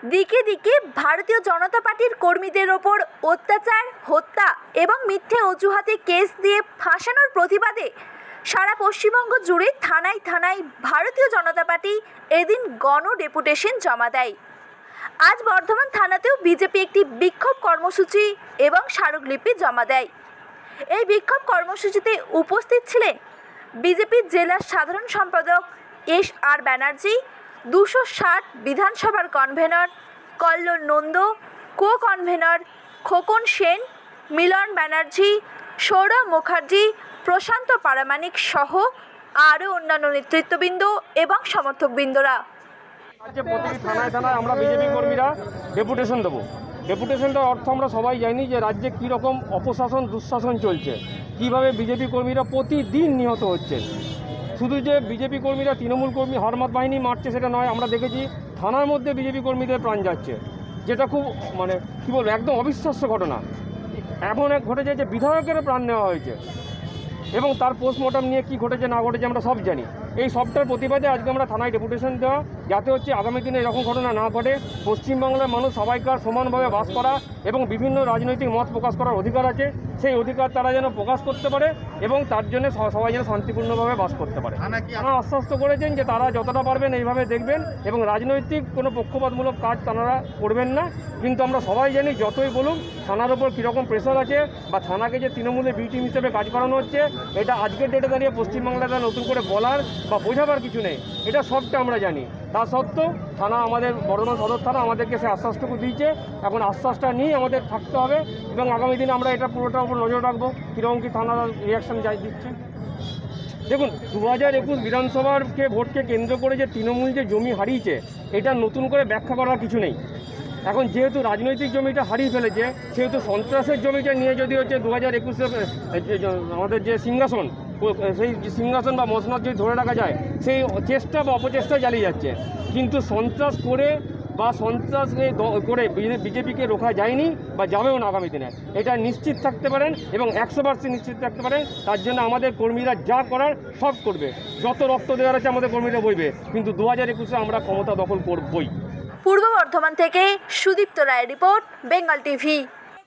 দিকে দিকে ভারতীয় জনতা পার্টির কর্মীদের ওপর অত্যাচার, হত্যা এবং মিথ্যে অজুহাতে কেস দিয়ে ফাঁসানোর প্রতিবাদে সারা পশ্চিমবঙ্গ জুড়ে থানায় থানায় ভারতীয় জনতা পার্টি এদিন গণ ডেপুটেশন জমা দেয়। আজ বর্ধমান থানাতেও বিজেপি একটি বিক্ষোভ কর্মসূচি এবং স্মারকলিপি জমা দেয়। এই বিক্ষোভ কর্মসূচিতে উপস্থিত ছিলেন বিজেপির জেলার সাধারণ সম্পাদক এস আর ব্যানার্জি দুশো ষাট বিধানসভার convenor Kallol Nanda co convenor Khokan Sen, Milan Banerjee, Sourav Mukherjee, Prashanta Paramanik সহ আরও অন্যান্য নেতৃত্ববৃন্দ এবং সমর্থকবৃন্দরা। রাজ্যে প্রতিটি থানায় থানায় আমরা বিজেপি কর্মীরা ডেপুটেশন দেবো। ডেপুটেশনটার অর্থ আমরা সবাই জানি যে রাজ্যে কী রকম অপশাসন, দুঃশাসন চলছে। কীভাবে বিজেপি কর্মীরা প্রতিদিন নিহত হচ্ছে শুধু যে বিজেপি কর্মীরা, তৃণমূল কর্মী হরমাত বাহিনী মারছে সেটা নয়, আমরা দেখেছি থানার মধ্যে বিজেপি কর্মীদের প্রাণ যাচ্ছে। যেটা খুব মানে কী বলব, একদম অবিশ্বাস্য ঘটনা। এমন এক ঘটেছে যে বিধায়কেরও প্রাণ নেওয়া হয়েছে। এবং তার পোস্টমর্টম নিয়ে কি ঘটেছে, না ঘটেছে, আমরা সব জানি। এই সবটার প্রতিবাদে আজকে আমরা থানায় ডেপুটেশন দেওয়া যাতে হচ্ছে আগামী দিনে এরকম ঘটনা না ঘটে। পশ্চিমবাংলার মানুষ সবাইকার সমানভাবে বাস করা এবং বিভিন্ন রাজনৈতিক মত প্রকাশ করার অধিকার আছে। সেই অধিকার তারা যেন প্রকাশ করতে পারে এবং তার জন্য সবাই যেন শান্তিপূর্ণভাবে বাস করতে পারে। তারা আশ্বস্ত করেছেন যে তারা যতটা পারবেন এইভাবে দেখবেন এবং রাজনৈতিক কোনো পক্ষপাতমূলক কাজ তারা করবেন না। কিন্তু আমরা সবাই জানি যতই বলুন থানার ওপর কীরকম প্রেশার আছে বা থানাকে যে তৃণমূলের বি টিম হিসেবে কাজ করানো হচ্ছে এটা আজকের ডেটে দাঁড়িয়ে পশ্চিমবাংলাটা নতুন করে বলার বা বোঝাবার কিছু নেই। এটা সবটা আমরা জানি। তা সত্ত্বেও থানা আমাদের বর্ধমান সদর থানা আমাদেরকে সে আশ্বাসটুকু দিয়েছে। এখন আশ্বাসটা নিয়ে আমাদের থাকতে হবে এবং আগামী দিনে আমরা এটা পুরোটার উপর নজর রাখব, কীরকম কী থানার রিয়াকশান যাই দিচ্ছে। দেখুন দু হাজার একুশ বিধানসভারকে ভোটকে কেন্দ্র করে যে তৃণমূল যে জমি হারিয়েছে, এটা নতুন করে ব্যাখ্যা করার কিছু নেই। এখন যেহেতু রাজনৈতিক জমিটা হারিয়ে ফেলেছে, সেহেতু সন্ত্রাসের জমিটা নিয়ে যদি হচ্ছে দু হাজার একুশে আমাদের যে সিংহাসন সেই সিংহাসন বা মসনদ যদি ধরে রাখা যায়, সেই চেষ্টা বা অপচেষ্টা চালিয়ে যাচ্ছে। কিন্তু সন্ত্রাস করে বা সন্ত্রাস করে বিজেপিকে রোখা যায়নি বা যাবেও না আগামী দিনে। এটা নিশ্চিত থাকতে পারেন এবং একশো পার্সেন্ট নিশ্চিত থাকতে পারেন। তার জন্য আমাদের কর্মীরা যা করার সব করবে। যত রক্ত দেওয়ার আছে আমাদের কর্মীরা বইবে। কিন্তু দু হাজার একুশে আমরা ক্ষমতা দখল করবই। পূর্ব বর্ধমান থেকে সুদীপ্ত রায়ের রিপোর্ট, বেঙ্গল টিভি।